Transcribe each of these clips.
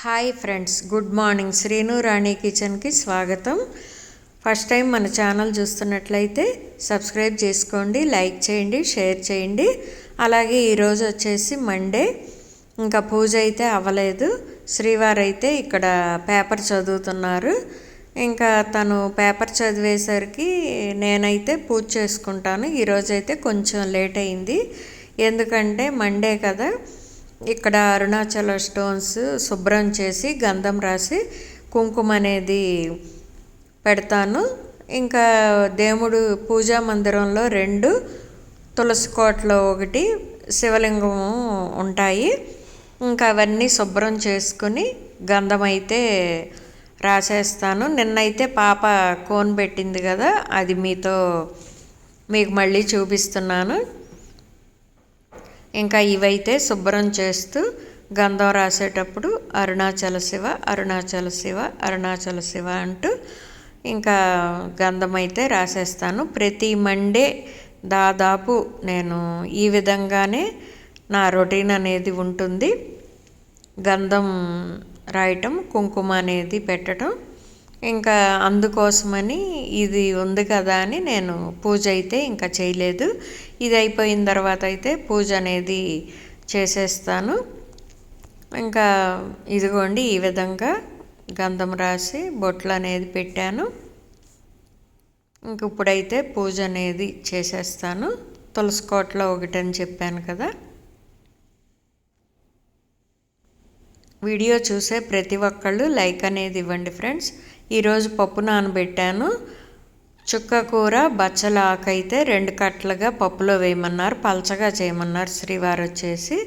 Hi friends good morning. Srinu Rani కిచెన్కి స్వాగతం. First time మన ఛానల్ చూస్తున్నట్లయితే సబ్స్క్రైబ్ చేసుకోండి లైక్ చేయండి షేర్ చేయండి. అలాగే ఈరోజు వచ్చేసి మండే. ఇంకా పూజ అయితే అవ్వలేదు. శ్రీవారు అయితే ఇక్కడ పేపర్ చదువుతున్నారు. ఇంకా తను పేపర్ చదివేసరికి నేనైతే పూజ చేసుకుంటాను. ఈరోజైతే కొంచెం లేట్ అయింది. ఎందుకంటే మండే కదా. ఇక్కడ అరుణాచల స్టోన్స్ శుభ్రం చేసి గంధం రాసి కుంకుమ అనేది పెడతాను. ఇంకా దేవుడు పూజా మందిరంలో రెండు తులసి కోటలో ఒకటి శివలింగం ఉంటాయి. ఇంకా అవన్నీ శుభ్రం చేసుకుని గంధం అయితే రాసేస్తాను. నిన్నైతే పాప కోన్ పెట్టింది కదా అది మీతో మీకు మళ్ళీ చూపిస్తున్నాను. ఇంకా ఇవైతే శుభ్రం చేస్తూ గంధం రాసేటప్పుడు అరుణాచల శివ అరుణాచల శివ అరుణాచల శివ అంటూ ఇంకా గంధం అయితే రాసేస్తాను. ప్రతి మండే దాదాపు నేను ఈ విధంగానే నా రొటీన్ అనేది ఉంటుంది. గంధం రాయటం కుంకుమ అనేది పెట్టడం ఇంకా అందుకోసమని ఇది ఉంది కదా అని నేను పూజ అయితే ఇంకా చేయలేదు. ఇది అయిపోయిన తర్వాత అయితే పూజ అనేది చేసేస్తాను. ఇంకా ఇదిగోండి ఈ విధంగా గంధం రాసి బొట్లు అనేది పెట్టాను. ఇంక ఇప్పుడైతే పూజ అనేది చేసేస్తాను. తులసికోట్లో ఒకటి అని చెప్పాను కదా. వీడియో చూసే ప్రతి ఒక్కళ్ళు లైక్ అనేది ఇవ్వండి ఫ్రెండ్స్. ఈరోజు పప్పు నానబెట్టాను. చుక్క కూర బచ్చల అయితే రెండు కట్టలుగా పప్పులో వేయమన్నారు. పలచగా చేయమన్నారు శ్రీవారు వచ్చేసి.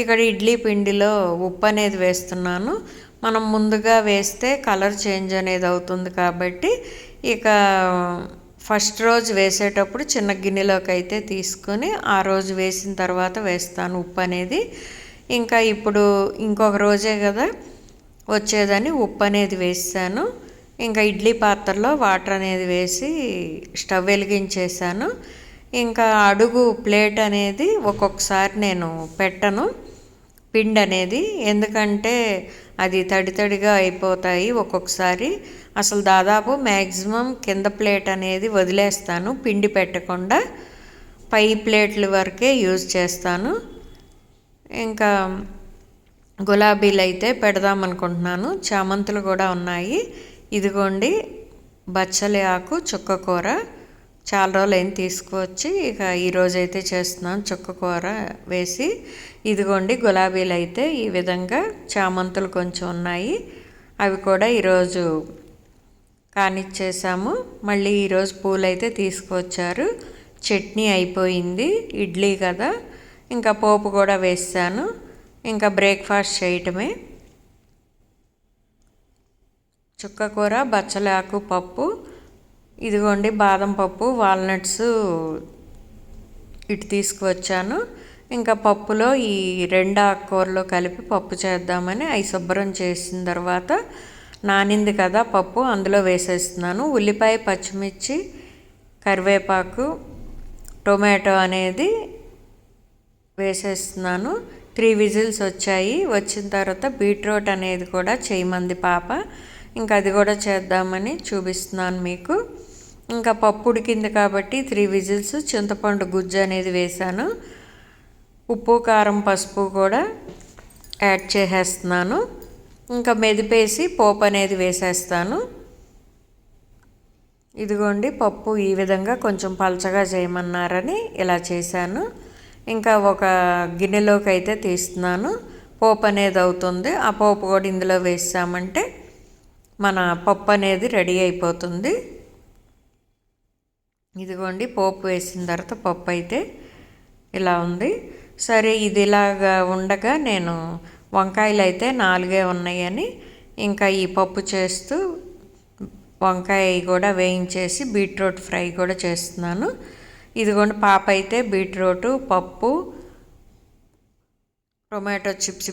ఇక్కడ ఇడ్లీ పిండిలో ఉప్పు అనేది వేస్తున్నాను. మనం ముందుగా వేస్తే కలర్ చేంజ్ అనేది అవుతుంది కాబట్టి ఇక ఫస్ట్ రోజు వేసేటప్పుడు చిన్న గిన్నెలోకి అయితే తీసుకొని ఆ రోజు వేసిన తర్వాత వేస్తాను ఉప్పు అనేది. ఇంకా ఇప్పుడు ఇంకొక రోజే కదా వచ్చేదని ఉప్పు అనేది వేసాను ఇంకా ఇడ్లీ పాత్రలో వాటర్ అనేది వేసి స్టవ్ వెలిగించేసాను. ఇంకా అడుగు ప్లేట్ అనేది ఒక్కొక్కసారి నేను పెట్టను. పిండి అనేది ఎందుకంటే అది తడి తడిగా అయిపోతాయి ఒక్కొక్కసారి. అసలు దాదాపు మ్యాక్సిమం కింద ప్లేట్ అనేది వదిలేస్తాను పిండి పెట్టకుండా. పై ప్లేట్ల వరకే యూజ్ చేస్తాను. ఇంకా గులాబీలు అయితే పెడదామనుకుంటున్నాను చామంతులు కూడా ఉన్నాయి. ఇదిగోండి బచ్చలి ఆకు చుక్క కూర. చాలా రోజులు ఏం తీసుకువచ్చి ఇక ఈరోజు అయితే చేస్తున్నాను చుక్క కూర వేసి. ఇదిగోండి గులాబీలు అయితే ఈ విధంగా చామంతులు కొంచెం ఉన్నాయి. అవి కూడా ఈరోజు కానిచ్చేసాము. మళ్ళీ ఈరోజు పూలు అయితే తీసుకువచ్చారు. చట్నీ అయిపోయింది ఇడ్లీ కదా. ఇంకా పోపు కూడా వేసాను. ఇంకా బ్రేక్ఫాస్ట్ చేయటమే. చుక్కకూర బచ్చలాకు పప్పు ఇదిగోండి బాదం పప్పు వాల్నట్స్ ఇటు తీసుకువచ్చాను. ఇంకా పప్పులో ఈ రెండు ఆకుకూరలో కలిపి పప్పు చేద్దామని అవి శుభ్రం చేసిన తర్వాత నానింది కదా పప్పు అందులో వేసేస్తున్నాను. ఉల్లిపాయ పచ్చిమిర్చి కరివేపాకు టొమాటో అనేది వేసేస్తున్నాను. త్రీ విజిల్స్ వచ్చాయి. వచ్చిన తర్వాత బీట్రూట్ అనేది కూడా చేయమంది పాప. ఇంకా అది కూడా చేద్దామని చూపిస్తున్నాను మీకు. ఇంకా పప్పు ఉడికింది కాబట్టి త్రీ విజిల్స్ చింతపండు గుజ్జు అనేది వేశాను. ఉప్పు కారం పసుపు కూడా యాడ్ చేసేస్తున్నాను. ఇంకా మెదిపేసి పోపు అనేది వేసేస్తాను. ఇదిగోండి పప్పు ఈ విధంగా కొంచెం పలచగా చేయమన్నారని ఇలా చేశాను. ఇంకా ఒక గిన్నెలోకి అయితే తీస్తున్నాను. పోపు అనేది అవుతుంది. ఆ పోపు కూడా ఇందులో వేసామంటే మన పప్పు అనేది రెడీ అయిపోతుంది. ఇదిగోండి పోపు వేసిన తర్వాత పప్పు అయితే ఇలా ఉంది. సరే ఇది ఇలాగా ఉండగా నేను వంకాయలు అయితే నాలుగే ఉన్నాయని ఇంకా ఈ పప్పు చేస్తూ వంకాయ కూడా వేయించేసి బీట్రూట్ ఫ్రై కూడా చేస్తున్నాను. ఇదిగోండి పాప అయితే బీట్రూట్ పప్పు టొమాటో చిప్స్